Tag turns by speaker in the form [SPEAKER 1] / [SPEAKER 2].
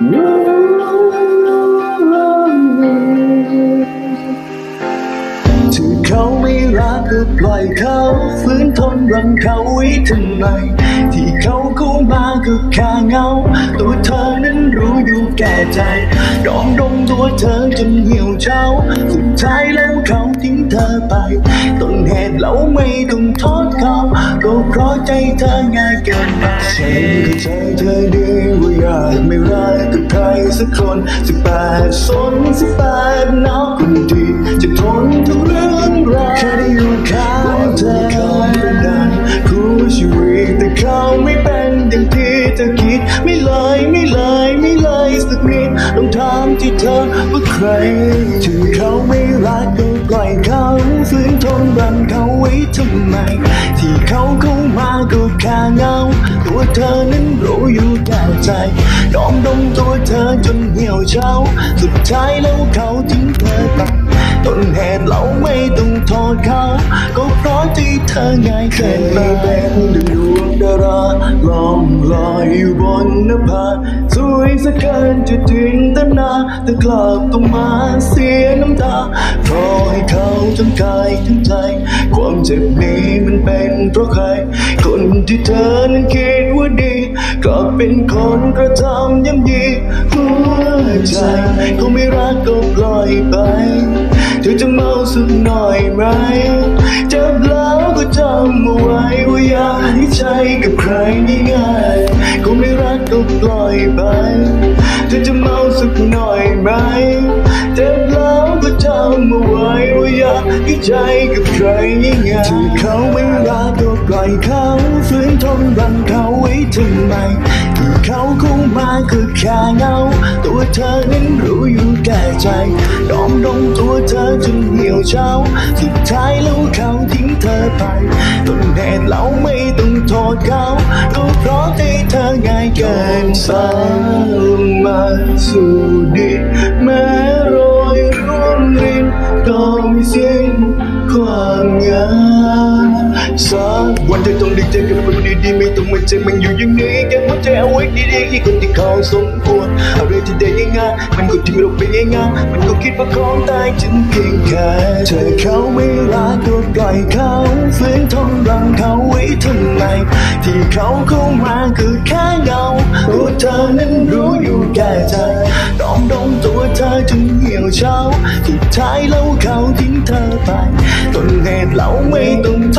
[SPEAKER 1] ถึงเขาไม่รักก็ปล่อยเขาฝืนทนรังเขาไว้ทำไม ที่เขาเข้ามาก็แค่เงา ตัวเธอนั้นรู้อยู่แก่ใจดองดงตัวเธอจนเหี่ยวเฉาสุดท้ายแล้วเขาทิ้งเธอไป ต้นเหตุเราไม่ต้องโทษเขาก็เพราะใจเธอง่ายเกินไปฉันก็ใจเธอดีว่า คนสิบแปดสนสิบแปดน้องคนดี จะทนทุกเรื่องราวแค่ได้อยู่ข้างเธอเป็นนานคู่ชีวิตแต่เขาไม่เป็นอย่างที่เธอคิด ไม่เลยไม่เลยไม่เลยสักนิดต้องถามที่เธอว่าใครถึงเขาไม่รักก็ปล่อยเขาฝืนทนรันเขาไว้ทำไม ที่เขาเข้ามาก็แค่เงา ตัวเธอนั้นรู้อยู่ ใจดอมดมตัวเธอจนเหี่ยวเช้าสุดท้ายแล้วเขาทิ้งเธอไปต้นเหตุเราไม่ต้องโทษเขา ก็เพราะที่เธอง่ายเกินไปเป็นดังดวงดาราลองลอยอยู่บนนภาสวยสักเกินจะจินตนาแต่กลับต้องมาเสียน้ำตาเพราะให้เขาทั้งกายทั้งใจ ความเจ็บนี้มันเป็นเพราะใคร คนที่เธอนั้นคิด เป็นคนกระทำย่ำยีหัวใจเขาไม่รักก็ปล่อยไป เธอจะเมาสักหน่อยไหมเจ็บแล้วก็จำเอาไว้ว่าอย่าให้ใจกับใครง่ายๆเขาไม่รักก็ปล่อยไป เธอจะเมาสักหน่อยไหมเจ็บแล้วก็จำเอาไว้ว่าอย่าให้ใจกับใครง่ายๆที่เขาไม่รักก็ปล่อยเขาฝืนทนรังเขาไว้ทำไม เขาคงมาคือแค่เงา ตัวเธอนั้นรู้อยู่แก่ใจดอมดงตัวเธอจนเหี่ยวเช้า สุดท้ายแล้วเขาทิ้งเธอไปต้นเหตุเราไม่ต้องโทษเขาก็เพราะที่เธอง่ายเกินสามาสู่ดีแม้ วันเธอต้องได้เจอกับคนดีๆไม่ต้องมาเจอมันอยู่อย่างนี้แกหัวใจเอาไว้ดีๆที่คนที่เขาสมควรอะไรที่ได้ง่ายๆมันก็ทิ้งเราไปง่ายๆมันก็คิดว่าของตายจนเพียงแค่เธอเขาไม่รักก็ปล่อยเขาฝืนทนรังเขาไว้ทำไมที่เขาเข้ามาคือแค่เงาตัวเธอนั้นรู้อยู่แก่ใจดอมดมตัวเธอจนเหี่ยวเช้าสุดท้ายแล้วเขาทิ้งเธอไปต้นเหตุเราไม่ต้องท